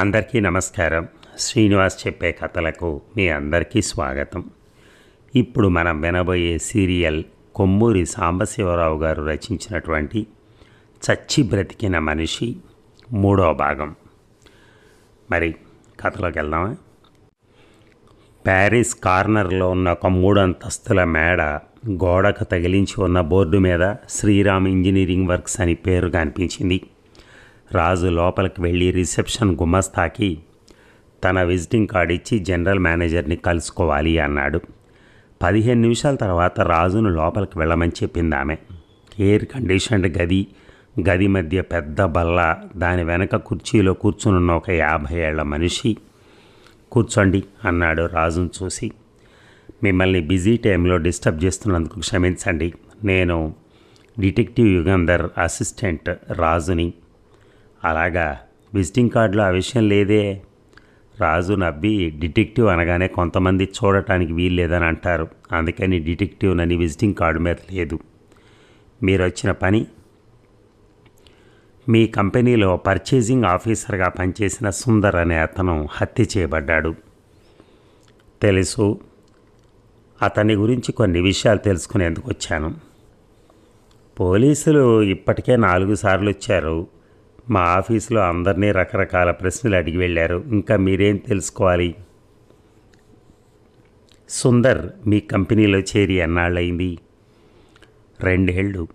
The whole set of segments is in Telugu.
అందరికీ నమస్కారం. శ్రీనివాస్ చెప్పే కథలకు మీ అందరికీ స్వాగతం. ఇప్పుడు మనం వినబోయే సీరియల్ కొమ్మూరి సాంబశివరావు గారు రచించినటువంటి చచ్చి బ్రతికిన మనిషి మూడవ భాగం. మరి కథలోకి వెళ్దామా? ప్యారిస్ కార్నర్లో ఉన్న ఒక మూడు అంతస్తుల మేడ గోడకు తగిలించి ఉన్న బోర్డు మీద శ్రీరామ్ ఇంజనీరింగ్ వర్క్స్ అని పేరు కనిపించింది రాజు లోపలికి వెళ్ళి రిసెప్షన్ గుమస్తాకి తన విజిటింగ్ కార్డు ఇచ్చి జనరల్ మేనేజర్ని కలుసుకోవాలి అన్నాడు. పదిహేను నిమిషాల తర్వాత రాజును లోపలికి వెళ్ళమని చెప్పింది ఆమె. ఎయిర్ కండిషన్డ్ గది గది మధ్య పెద్ద బల్ల దాని వెనక కుర్చీలో కూర్చునున్న ఒక యాభై ఏళ్ళ మనిషి. కూర్చోండి అన్నాడు రాజును చూసి. మిమ్మల్ని బిజీ టైంలో డిస్టర్బ్ చేస్తున్నందుకు క్షమించండి. నేను డిటెక్టివ్ యుగంధర్ అసిస్టెంట్ రాజుని అలాగా. విజిటింగ్ కార్డులో ఆ విషయం లేదే. రాజు నవ్వి డిటెక్టివ్ అనగానే కొంతమంది చూడటానికి వీల్లేదని అంటారు. అందుకని డిటెక్టివ్ నని విజిటింగ్ కార్డు మీద లేదు. మీరు వచ్చిన పని. మీ కంపెనీలో పర్చేసింగ్ ఆఫీసర్గా పనిచేసిన సుందర్ అనే అతను హత్య చేయబడ్డాడు. తెలుసు. అతని గురించి కొన్ని విషయాలు తెలుసుకునేందుకు వచ్చాను. పోలీసులు ఇప్పటికే నాలుగు సార్లు వచ్చారు. మా ఆఫీసులో అందరినీ రకరకాల ప్రశ్నలు అడిగి వెళ్ళారు. ఇంకా మీరేం తెలుసుకోవాలి? సుందర్ మీ కంపెనీలో చేరి ఎన్నాళ్ళయింది? రెండేళ్ళు.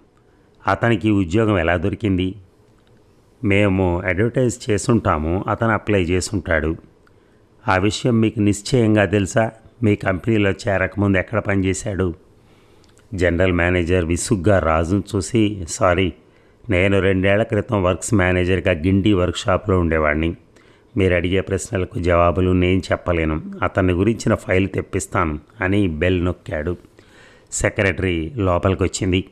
అతనికి ఉద్యోగం ఎలా దొరికింది? మేము అడ్వర్టైజ్ చేసుంటాము అతను అప్లై చేసుంటాడు. ఆ విషయం మీకు నిశ్చయంగా తెలుసా? మీ కంపెనీలో చేరకముందు ఎక్కడ పనిచేశాడు? జనరల్ మేనేజర్ విసుగ్గా రాజును చూసి సారీ నేను రెండేళ్ళ క్రితం వర్క్స్ మేనేజర్గా గిండి వర్క్షాప్లో ఉండేవాడిని మీరు అడిగే ప్రశ్నలకు జవాబులు నేను చెప్పలేను. అతని గురించిన ఫైల్ తెప్పిస్తాను అని బెల్ నొక్కాడు. సెక్రటరీ లోపలికి వచ్చింది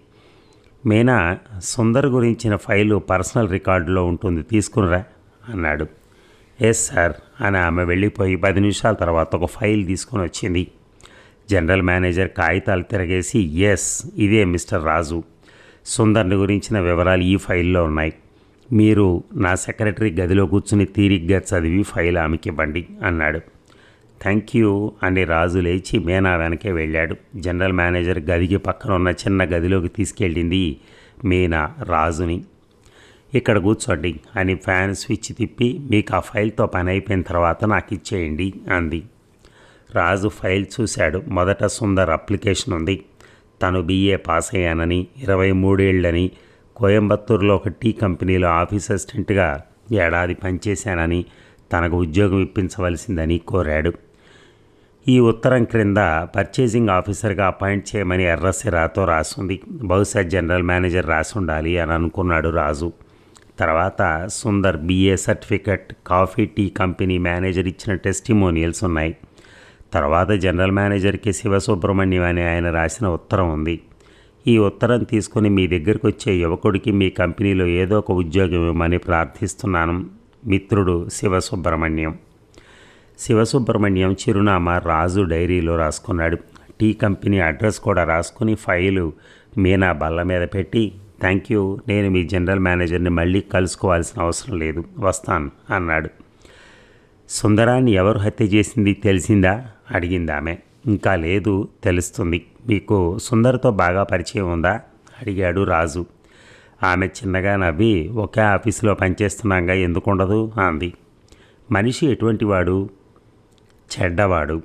మీనా సుందర్ గురించిన ఫైలు పర్సనల్ రికార్డులో ఉంటుంది తీసుకునిరా అన్నాడు. ఎస్ సార్ అని ఆమె వెళ్ళిపోయి పది నిమిషాల తర్వాత ఒక ఫైల్ తీసుకుని వచ్చింది. జనరల్ మేనేజర్ కాగితాలు తిరగేసి ఎస్ ఇదే మిస్టర్ రాజు. సుందర్ని గురించిన వివరాలు ఈ ఫైల్లో ఉన్నాయి. మీరు నా సెక్రటరీ గదిలో కూర్చుని తీరిగ్గా చదివి ఫైల్ ఆమెకి ఇవ్వండి అన్నాడు. థ్యాంక్ యూ అని రాజు లేచి మేనా వెనకే వెళ్ళాడు. జనరల్ మేనేజర్ గదికి పక్కన ఉన్న చిన్న గదిలోకి తీసుకెళ్ళింది మీనా రాజుని. ఇక్కడ కూర్చోండి అని ఫ్యాన్ స్విచ్ తిప్పి మీకు ఆ ఫైల్తో పని అయిపోయిన తర్వాత నాకు ఇచ్చేయండి అంది. రాజు ఫైల్ చూశాడు. మొదట సుందర్ అప్లికేషన్ ఉంది. తను బీఏ పాస్ అయ్యానని ఇరవై మూడేళ్ళని కోయంబత్తూరులో ఒక టీ కంపెనీలో ఆఫీస్ అసిస్టెంట్గా ఏడాది పనిచేశానని తనకు ఉద్యోగం ఇప్పించవలసిందని కోరాడు. ఈ ఉత్తరం క్రింద పర్చేసింగ్ ఆఫీసర్గా అపాయింట్ చేయమని ఎర్రసిరాతో రాసుంది. బహుశా జనరల్ మేనేజర్ రాసి ఉండాలి అని అనుకున్నాడు రాజు. తర్వాత Sundar BA certificate copy tea company manager ఇచ్చిన టెస్టిమోనియల్స్ ఉన్నాయి. తర్వాత జనరల్ మేనేజర్కి శివసుబ్రహ్మణ్యం అని ఆయన రాసిన ఉత్తరం ఉంది. ఈ ఉత్తరం తీసుకుని మీ దగ్గరికి వచ్చే యువకుడికి మీ కంపెనీలో ఏదో ఒక ఉద్యోగం ఇవ్వమని ప్రార్థిస్తున్నాను. మిత్రుడు శివసుబ్రహ్మణ్యం. శివసుబ్రహ్మణ్యం చిరునామా రాజు డైరీలో రాసుకున్నాడు. టీ కంపెనీ అడ్రస్ కూడా రాసుకుని ఫైలు మీనా బల్ల మీద పెట్టి థ్యాంక్ యూ నేను మీ జనరల్ మేనేజర్ని మళ్ళీ కలుసుకోవాల్సిన అవసరం లేదు వస్తాను అన్నాడు. సుందరాన్ని ఎవరు హత్య చేసింది తెలిసిందా? అడిగింది ఆమె ఇంకా లేదు తెలుస్తుంది. మీకు సుందర్తో బాగా పరిచయం ఉందా? అడిగాడు రాజు. ఆమె చిన్నగా నవ్వి ఒకే ఆఫీసులో పనిచేస్తున్నాగా ఎందుకు ఉండదు అంది. మనిషి ఎటువంటి వాడు చెడ్డవాడు.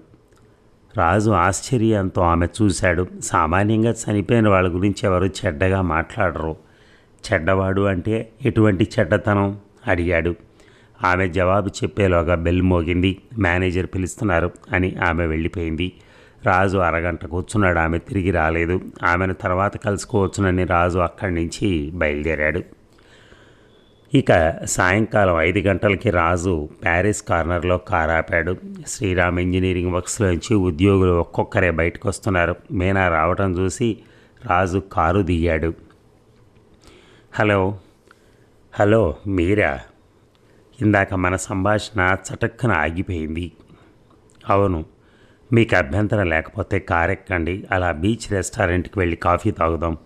రాజు ఆశ్చర్యంతో ఆమె చూశాడు. సామాన్యంగా చనిపోయిన వాళ్ళ గురించి ఎవరు చెడ్డగా మాట్లాడరు. చెడ్డవాడు అంటే ఎటువంటి చెడ్డతనం? అడిగాడు. ఆమె జవాబు చెప్పేలోగా బెల్ మోగింది. మేనేజర్ పిలుస్తున్నారు అని ఆమె వెళ్ళిపోయింది. రాజు అరగంట కూర్చున్నాడు. ఆమె తిరిగి రాలేదు. ఆమెను తర్వాత కలుసుకోవచ్చునని రాజు అక్కడి నుంచి బయలుదేరాడు. ఇక సాయంకాలం ఐదు గంటలకి రాజు ప్యారిస్ కార్నర్లో కారు ఆపాడు. శ్రీరామ్ ఇంజనీరింగ్ వర్క్స్లోంచి ఉద్యోగులు ఒక్కొక్కరే బయటకు వస్తున్నారు మీనా రావటం చూసి రాజు కారు దిగాడు. హలో. హలో మీరా? ఇందాక మన సంభాషణ చటక్కన ఆగిపోయింది. అవును మీకు అభ్యంతరం లేకపోతే కారెక్కండి అలా బీచ్ రెస్టారెంట్కి వెళ్ళి కాఫీ తాగుదాం.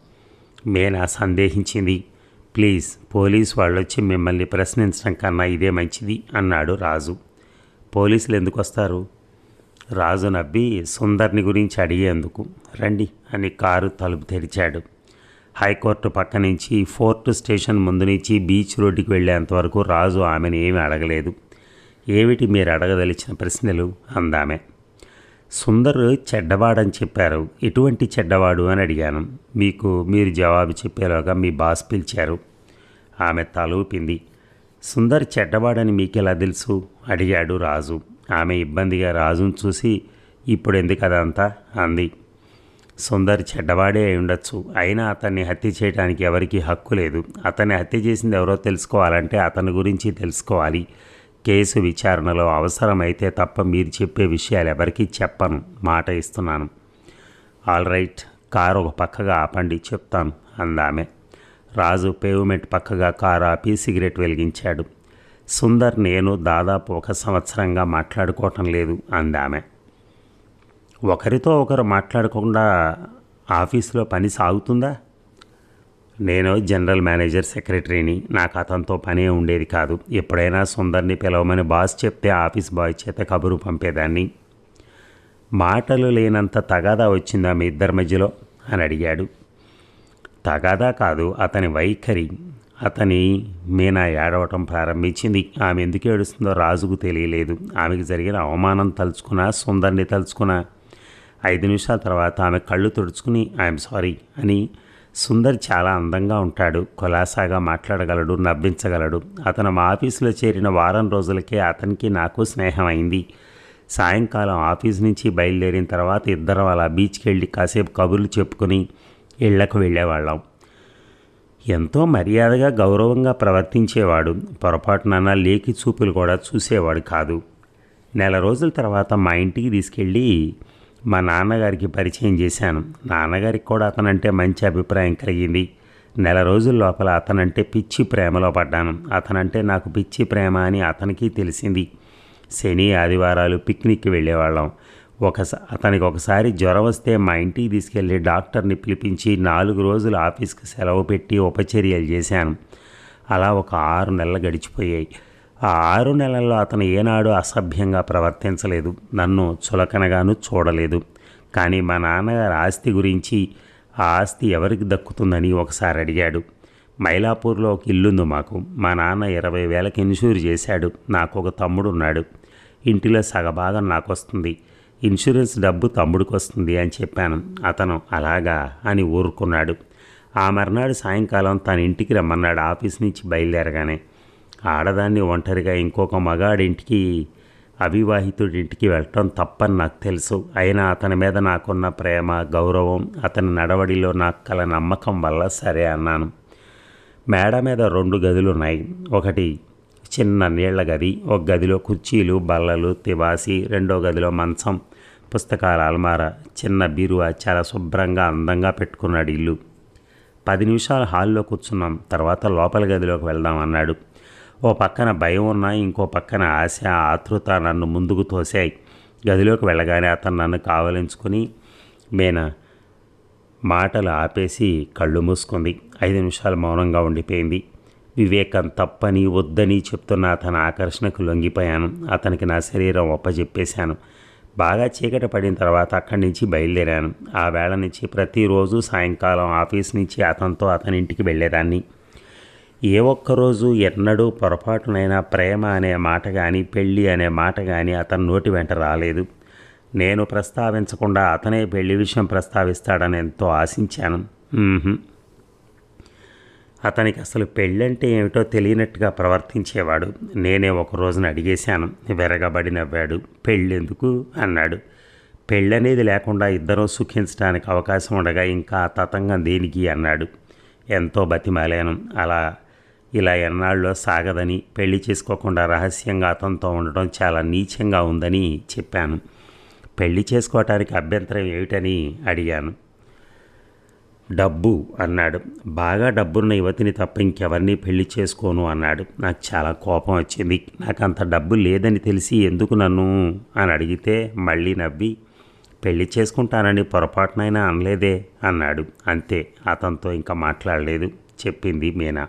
మేనా సందేహించింది. ప్లీజ్ పోలీస్ వాళ్ళు వచ్చి మిమ్మల్ని ప్రశ్నించడం కన్నా ఇదే మంచిది అన్నాడు రాజు. పోలీసులు ఎందుకు వస్తారు? రాజు నవ్వి సుందర్ని గురించి అడిగేందుకు. రండి అని కారు తలుపు తెరిచాడు. హైకోర్టు పక్క నుంచి ఫోర్ట్ స్టేషన్ ముందు నుంచి బీచ్ రోడ్డుకి వెళ్ళేంతవరకు రాజు ఆమెను ఏమీ అడగలేదు. ఏమిటి మీరు అడగదలిచిన ప్రశ్నలు? అందామె. సుందర్ చెడ్డవాడని చెప్పారు. ఎటువంటి చెడ్డవాడు? అని అడిగాను. మీకు మీరు జవాబు చెప్పేలాగా మీ బాస్ పిలిచారు. ఆమె తలూపింది. సుందర్ చెడ్డవాడని మీకెలా తెలుసు? అడిగాడు రాజు. ఆమె ఇబ్బందిగా రాజును చూసి ఇప్పుడు ఎందుకు అదంతా? అంది. సుందర్ చెడ్డవాడే అయి ఉండొచ్చు. అయినా అతన్ని హత్య చేయడానికి ఎవరికీ హక్కు లేదు. అతన్ని హత్య చేసింది ఎవరో తెలుసుకోవాలంటే అతని గురించి తెలుసుకోవాలి. కేసు విచారణలో అవసరమైతే తప్ప మీరు చెప్పే విషయాలు ఎవరికీ చెప్పను. మాట ఇస్తున్నాను. All right. కారు ఒక పక్కగా ఆపండి. చెప్తాను అందామె. రాజు పేవ్మెంట్ పక్కగా కారు ఆపి సిగరెట్ వెలిగించాడు. సుందర్ నేను దాదాపు ఒక సంవత్సరంగా మాట్లాడుకోవటం లేదు అందామె. ఒకరితో ఒకరు మాట్లాడకుండా ఆఫీసులో పని సాగుతుందా? నేను జనరల్ మేనేజర్ సెక్రటరీని. నాకు అతనితో పనే ఉండేది కాదు. ఎప్పుడైనా సుందర్ని పిలవమని బాస్ చెప్తే ఆఫీస్ బాయ్ చేత కబురు పంపేదాన్ని. మాటలు లేనంత తగాదా వచ్చిందా మీ ఇద్దరి మధ్యలో? అని అడిగాడు. తగాదా కాదు అతని వైఖరి. అతని మీనా ఏడవటం ప్రారంభించింది. ఆమె ఎందుకు ఏడుస్తుందో రాజుకు తెలియలేదు. ఆమెకు జరిగిన అవమానం తలుచుకున్నా సుందర్ని తలుచుకున్నా ఐదు నిమిషాల తర్వాత ఆమె కళ్ళు తుడుచుకుని ఐఎమ్ సారీ అని సుందర్ చాలా అందంగా ఉంటాడు. కులాసాగా మాట్లాడగలడు నవ్వించగలడు. అతను మా ఆఫీసులో చేరిన వారం రోజులకే అతనికి నాకు స్నేహం అయింది. సాయంకాలం ఆఫీస్ నుంచి బయలుదేరిన తర్వాత ఇద్దరం అలా బీచ్కి వెళ్ళి కాసేపు కబుర్లు చెప్పుకొని ఇళ్ళకు వెళ్ళేవాళ్ళం. ఎంతో మర్యాదగా గౌరవంగా ప్రవర్తించేవాడు. పొరపాటున లేకి చూపులు కూడా చూసేవాడు కాదు. నెల రోజుల తర్వాత మా ఇంటికి తీసుకెళ్ళి మా నాన్నగారికి పరిచయం చేశాను. నాన్నగారికి కూడా అతనంటే మంచి అభిప్రాయం కలిగింది. నెల రోజుల లోపల అతనంటే పిచ్చి ప్రేమలో పడ్డాను. అతనంటే నాకు పిచ్చి ప్రేమ అని అతనికి తెలిసింది. శని ఆదివారాలు పిక్నిక్కి వెళ్ళేవాళ్ళం. ఒక అతనికి ఒకసారి జ్వరం వస్తే మా ఇంటికి తీసుకెళ్ళి డాక్టర్ని పిలిపించి నాలుగు రోజులు ఆఫీస్కి సెలవు పెట్టి ఉపచర్యలు చేశాను. అలా ఒక ఆరు నెలలు గడిచిపోయాయి. ఆ ఆరు నెలల్లో అతను ఏనాడు అసభ్యంగా ప్రవర్తించలేదు. నన్ను చులకనగాను చూడలేదు. కానీ మా నాన్నగారి ఆస్తి గురించి ఆ ఆస్తి ఎవరికి దక్కుతుందని ఒకసారి అడిగాడు. మైలాపూర్లో ఒక ఇల్లుంది మాకు. మా నాన్న ఇరవై వేలకు ఇన్సూర్ చేశాడు. నాకు ఒక తమ్ముడు ఉన్నాడు ఇంటిలో సగభాగం నాకు వస్తుంది ఇన్సూరెన్స్ డబ్బు తమ్ముడికి వస్తుంది అని చెప్పాను. అతను అలాగా అని ఊరుకున్నాడు. ఆ మర్నాడు సాయంకాలం తన ఇంటికి రమ్మన్నాడు ఆఫీస్ నుంచి బయలుదేరగానే. ఆడదాన్ని ఒంటరిగా ఇంకొక మగాడింటికి అవివాహితుడింటికి వెళ్ళటం తప్పని నాకు తెలుసు. అయినా అతని మీద నాకున్న ప్రేమ గౌరవం అతని నడవడిలో నాకు కల నమ్మకం వల్ల సరే అన్నాను. మేడ మీద రెండు గదులు ఉన్నాయి ఒకటి చిన్న నీళ్ళ గది ఒక గదిలో కుర్చీలు బల్లలు తివాసి రెండో గదిలో మంచం పుస్తకాల అల్మార చిన్న బీరువా చాలా శుభ్రంగా అందంగా పెట్టుకున్నాడు ఇల్లు. పది నిమిషాలు హాల్లో కూర్చున్నాం. తర్వాత లోపల గదిలోకి వెళ్దాం అన్నాడు. ఓ పక్కన భయం ఉన్నా ఇంకో పక్కన ఆశ ఆతృత నన్ను ముందుకు తోసాయి గదిలోకి వెళ్ళగానే అతను నన్ను కావలించుకొని మేనా మాటలు ఆపేసి కళ్ళు మూసుకుంది. ఐదు నిమిషాలు మౌనంగా ఉండిపోయింది. వివేకం తప్పని వద్దని చెప్తున్న అతని ఆకర్షణకు లొంగిపోయాను. అతనికి నా శరీరం ఒప్పజెప్పేశాను. బాగా చీకటి పడిన తర్వాత అక్కడి నుంచి బయలుదేరాను. ఆ వేళ నుంచి ప్రతిరోజు సాయంకాలం ఆఫీస్ నుంచి అతనితో అతని ఇంటికి వెళ్ళేదాన్ని. ఏ ఒక్కరోజు ఎన్నడూ పొరపాటునైనా ప్రేమ అనే మాట కానీ పెళ్ళి అనే మాట కానీ అతని నోటి వెంట రాలేదు. నేను ప్రస్తావించకుండా అతనే పెళ్ళి విషయం ప్రస్తావిస్తాడని ఎంతో ఆశించాను. అతనికి అసలు పెళ్ళంటే ఏమిటో తెలియనట్టుగా ప్రవర్తించేవాడు. నేనే ఒక రోజున అడిగేశాను. వెరగబడి నవ్వాడు. పెళ్ళెందుకు? అన్నాడు. పెళ్ళనేది లేకుండా ఇద్దరం సుఖించడానికి అవకాశం ఉండగా ఇంకా తతంగం దేనికి? అన్నాడు. ఎంతో బతిమాలేను. అలా ఇలా ఎన్నాళ్ళలో సాగదని పెళ్ళి చేసుకోకుండా రహస్యంగా అతనితో ఉండటం చాలా నీచంగా ఉందని చెప్పాను. పెళ్ళి చేసుకోవటానికి అభ్యంతరం ఏమిటని అడిగాను. డబ్బు అన్నాడు. బాగా డబ్బున్న యువతిని తప్ప ఇంకెవరిని పెళ్ళి చేసుకోను అన్నాడు. నాకు చాలా కోపం వచ్చింది. నాకు అంత డబ్బు లేదని తెలిసి ఎందుకు నన్ను? అని అడిగితే మళ్ళీ నవ్వి పెళ్ళి చేసుకుంటానని పొరపాటునైనా అనలేదే అన్నాడు. అంతే అతనితో ఇంకా మాట్లాడలేదు చెప్పింది మీనా.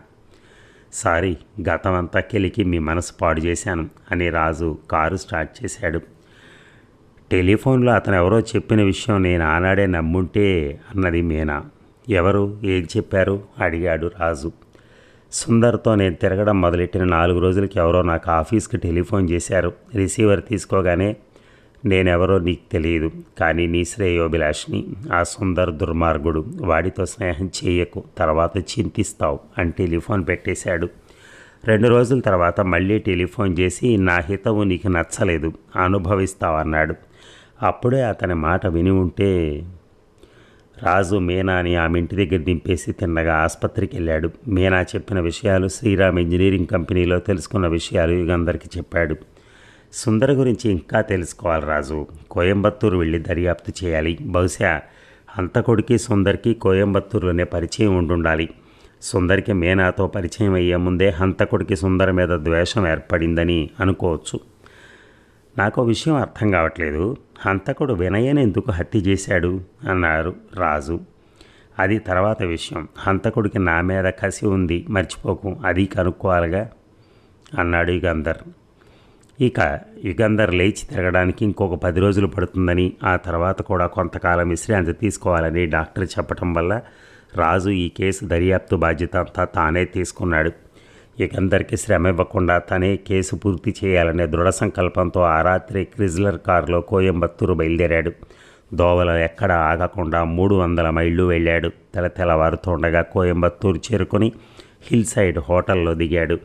సారీ గతమంతా కెలికి మీ మనసు పాడు చేశాను అని రాజు కారు స్టార్ట్ చేశాడు. టెలిఫోన్లో అతను ఎవరో చెప్పిన విషయం నేను ఆనాడే నమ్ముంటే అన్నది మీనా. ఎవరు ఏం చెప్పారు? అడిగాడు రాజు. సుందర్తో నేను తిరగడం మొదలెట్టిన నాలుగు రోజులకి ఎవరో నాకు ఆఫీస్కి టెలిఫోన్ చేశారు. రిసీవర్ తీసుకోగానే నేనెవరో నీకు తెలియదు కానీ నీ శ్రేయోభిలాషిని ఆ సుందర్ దుర్మార్గుడు వాడితో స్నేహం చేయకు తర్వాత చింతిస్తావు అని టెలిఫోన్ పెట్టేశాడు. రెండు రోజుల తర్వాత మళ్ళీ టెలిఫోన్ చేసి నా హితవు నీకు నచ్చలేదు అనుభవిస్తావన్నాడు అప్పుడే అతని మాట విని ఉంటే రాజు మీనాని ఆమె ఇంటి దగ్గర దింపేసి తిన్నగా ఆసుపత్రికి వెళ్ళాడు. మీనా చెప్పిన విషయాలు శ్రీరామ్ ఇంజనీరింగ్ కంపెనీలో తెలుసుకున్న విషయాలు యుగందరికి చెప్పాడు. సుందర గురించి ఇంకా తెలుసుకోవాలి రాజు. కోయంబత్తూరు వెళ్ళి దర్యాప్తు చేయాలి. బహుశా హంతకుడికి సుందర్కి కోయంబత్తూరులోనే పరిచయం ఉండుండాలి. సుందరికి మేనాతో పరిచయం అయ్యే ముందే హంతకుడికి సుందర మీద ద్వేషం ఏర్పడిందని అనుకోవచ్చు. నాకు విషయం అర్థం కావట్లేదు. హంతకుడు వినయని ఎందుకు హత్య చేశాడు? అన్నారు రాజు. అది తర్వాత విషయం. హంతకుడికి నా మీద కసి ఉంది. మర్చిపోకు. అది కనుక్కోవాలిగా? అన్నాడు గంధర్. ఇక యుగంధర్ లేచి తిరగడానికి ఇంకొక పది రోజులు పడుతుందని ఆ తర్వాత కూడా కొంతకాలం విశ్రాంతి తీసుకోవాలని డాక్టర్ చెప్పటం వల్ల రాజు ఈ కేసు దర్యాప్తు బాధ్యత అంతా తానే తీసుకున్నాడు. యుగంధర్కి శ్రమ ఇవ్వకుండా తనే కేసు పూర్తి చేయాలనే దృఢ సంకల్పంతో ఆ రాత్రి క్రిజ్లర్ కారులో కోయంబత్తూరు బయలుదేరాడు. దోవలో ఎక్కడ ఆగకుండా మూడు వందల మైళ్ళు వెళ్ళాడు. తెల తెల్లవారుతుండగా కోయంబత్తూరు చేరుకొని హిల్ సైడ్ హోటల్లో దిగాడు.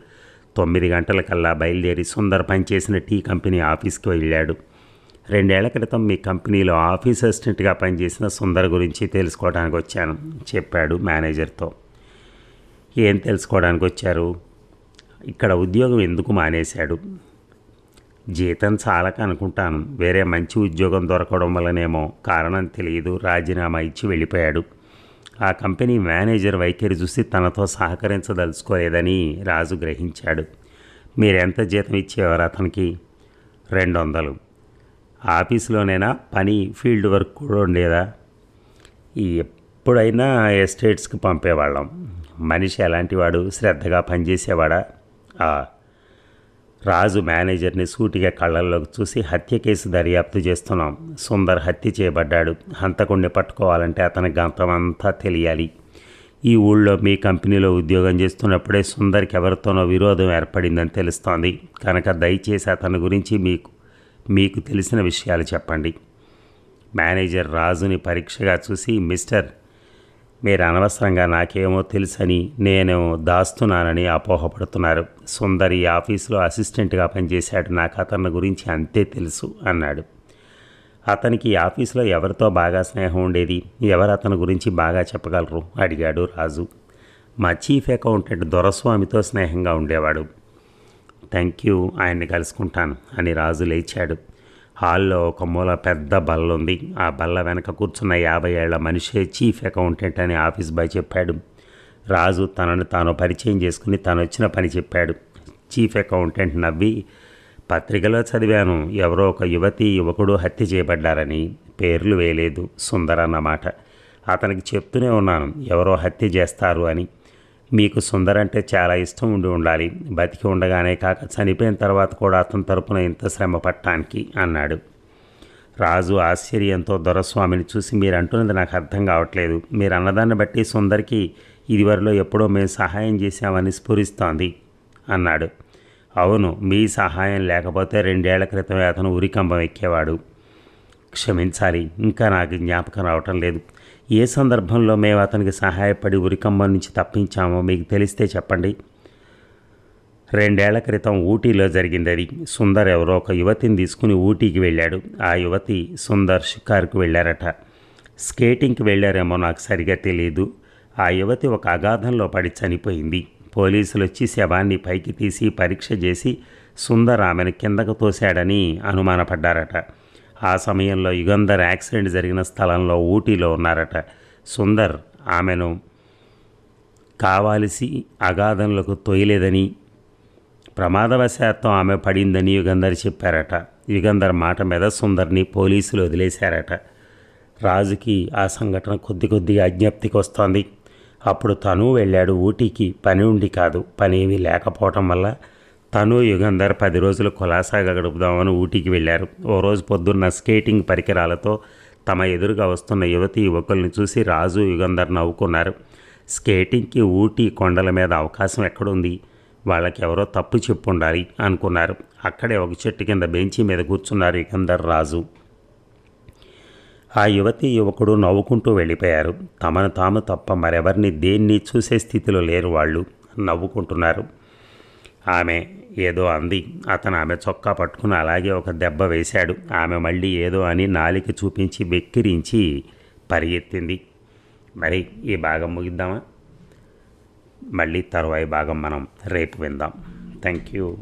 తొమ్మిది గంటలకల్లా బయలుదేరి సుందర్ పనిచేసిన టీ కంపెనీ ఆఫీస్కి వెళ్ళాడు. రెండేళ్ళ క్రితం మీ కంపెనీలో ఆఫీస్ అసిస్టెంట్గా పనిచేసిన సుందర్ గురించి తెలుసుకోవడానికి వచ్చాను చెప్పాడు మేనేజర్తో. ఏం తెలుసుకోవడానికి వచ్చారు? ఇక్కడ ఉద్యోగం ఎందుకు మానేశాడు? జీతం చాలక అనుకుంటాను వేరే మంచి ఉద్యోగం దొరకడం వల్లనేమో కారణం తెలియదు రాజీనామా ఇచ్చి వెళ్ళిపోయాడు. ఆ కంపెనీ మేనేజర్ వైఖరి చూసి తనతో సహకరించదలుచుకోలేదని రాజు గ్రహించాడు. మీరెంత జీతం ఇచ్చేవారు అతనికి? రెండు వందలు ఆఫీసులోనైనా పని ఫీల్డ్ వర్క్ కూడా ఉండేదా? ఈ ఎప్పుడైనా ఎస్టేట్స్కి పంపేవాళ్ళం. మనిషి ఎలాంటివాడు? శ్రద్ధగా పనిచేసేవాడా? ఆ. రాజు మేనేజర్ని సూటిగా కళ్ళల్లోకి చూసి హత్య కేసు దర్యాప్తు చేస్తున్నాం. సుందర్ హత్య చేయబడ్డాడు. హంతకుణ్ణి పట్టుకోవాలంటే అతని గంతమంతా తెలియాలి. ఈ ఊళ్ళో మీ కంపెనీలో ఉద్యోగం చేస్తున్నప్పుడే సుందర్కి ఎవరితోనో విరోధం ఏర్పడిందని తెలుస్తోంది. కనుక దయచేసి అతని గురించి మీకు మీకు తెలిసిన విషయాలు చెప్పండి. మేనేజర్ రాజుని పరీక్షగా చూసి మిస్టర్ మీరు అనవసరంగా నాకేమో తెలుసని నేను దాస్తున్నానని అపోహపడుతున్నారు. సుందరి ఆఫీసులో అసిస్టెంట్గా పనిచేశాడు. నాకు అతని గురించి అంతే తెలుసు అన్నాడు. అతనికి ఆఫీసులో ఎవరితో బాగా స్నేహం ఉండేది? ఎవరు అతని గురించి బాగా చెప్పగలరు? అడిగాడు రాజు. మా చీఫ్ అకౌంటెంట్ దొరస్వామితో స్నేహంగా ఉండేవాడు. థ్యాంక్ యూ ఆయన్ని కలుసుకుంటాను అని రాజు లేచాడు. హాల్లో ఒక మూల పెద్ద బల్ల ఉంది. ఆ బల్ల వెనక కూర్చున్న యాభై ఏళ్ళ మనిషే చీఫ్ అకౌంటెంట్ అని ఆఫీస్ బాయ్ చెప్పాడు. రాజు తనను తాను పరిచయం చేసుకుని తను వచ్చిన పని చెప్పాడు. చీఫ్ అకౌంటెంట్ నవ్వి పత్రికలో చదివాను. ఎవరో ఒక యువతి యువకుడు హత్య చేయబడ్డారని పేర్లు వేయలేదు సుందర్ అన్నమాట అతనికి చెప్తూనే ఉన్నాను ఎవరో హత్య చేస్తారు అని. మీకు సుందర్ అంటే చాలా ఇష్టం ఉండి ఉండాలి. బతికి ఉండగానే కాక చనిపోయిన తర్వాత కూడా అతని తరపున ఇంత శ్రమ పట్టడానికి అన్నాడు. రాజు ఆశ్చర్యంతో దొరస్వామిని చూసి మీరు అంటున్నది నాకు అర్థం కావట్లేదు. మీరు అన్నదాన్ని బట్టి సుందర్కి ఇదివరలో ఎప్పుడో మేము సహాయం చేశామని స్ఫురిస్తోంది అన్నాడు. అవును మీ సహాయం లేకపోతే రెండేళ్ళ క్రితమే అతను ఉరికంబం ఎక్కేవాడు. క్షమించాలి ఇంకా నాకు జ్ఞాపకం రావటం లేదు. ఏ సందర్భంలో మేము అతనికి సహాయపడి ఉరికంబం నుంచి తప్పించామో మీకు తెలిస్తే చెప్పండి. రెండేళ్ళ క్రితం ఊటీలో జరిగింది అది. సుందర్ ఎవరో ఒక యువతిని తీసుకుని ఊటీకి వెళ్ళాడు. ఆ యువతి సుందర్ షికార్కు వెళ్ళారట. స్కేటింగ్కి వెళ్ళారేమో నాకు సరిగా తెలియదు ఆ యువతి ఒక అగాధంలో పడి చనిపోయింది. పోలీసులు వచ్చి శవాన్ని పైకి తీసి పరీక్ష చేసి సుందర్ ఆమెను కిందకు తోశాడని అనుమానపడ్డారట. ఆ సమయంలో యుగంధర్ యాక్సిడెంట్ జరిగిన స్థలంలో ఊటీలో ఉన్నారట. సుందర్ ఆమెను కావాల్సి అగాధంలోకి తోయలేదని ప్రమాదవశాత్తు ఆమె పడిందని యుగంధర్ చెప్పారట. యుగంధర్ మాట మీద సుందర్ని పోలీసులు వదిలేశారట. రాజుకి ఆ సంఘటన కొద్ది కొద్దిగా అజ్ఞప్తికి వస్తోంది. అప్పుడు తను వెళ్ళాడు ఊటీకి. పని ఉండి కాదు పని ఏమీ లేకపోవటం వల్ల తను యుగంధర్ పది రోజులు కులాసాగా గడుపుదామని ఊటీకి వెళ్ళారు. ఓ రోజు పొద్దున్న స్కేటింగ్ పరికరాలతో తమ ఎదురుగా వస్తున్న యువతి యువకుల్ని చూసి రాజు యుగంధర్ నవ్వుకున్నారు. స్కేటింగ్కి ఊటీ కొండల మీద అవకాశం ఎక్కడుంది? వాళ్ళకి ఎవరో తప్పు చెప్పుండాలి అనుకున్నారు. అక్కడే ఒక చెట్టు కింద బెంచి మీద కూర్చున్నారు యుగంధర్ రాజు. ఆ యువతి యువకుడు నవ్వుకుంటూ వెళ్ళిపోయారు. తమను తాము తప్ప మరెవరిని దేన్ని చూసే స్థితిలో లేరు వాళ్ళు నవ్వుకుంటున్నారు. ఆమె ఏదో అంది. అతను ఆమె చొక్కా పట్టుకుని అలాగే ఒక దెబ్బ వేశాడు. ఆమె మళ్ళీ ఏదో అని నాలిక చూపించి వెక్కిరించి పరిగెత్తింది. మరి ఈ భాగం ముగిద్దామా? మళ్ళీ తరువాయి భాగం మనం రేపు విందాం. Thank you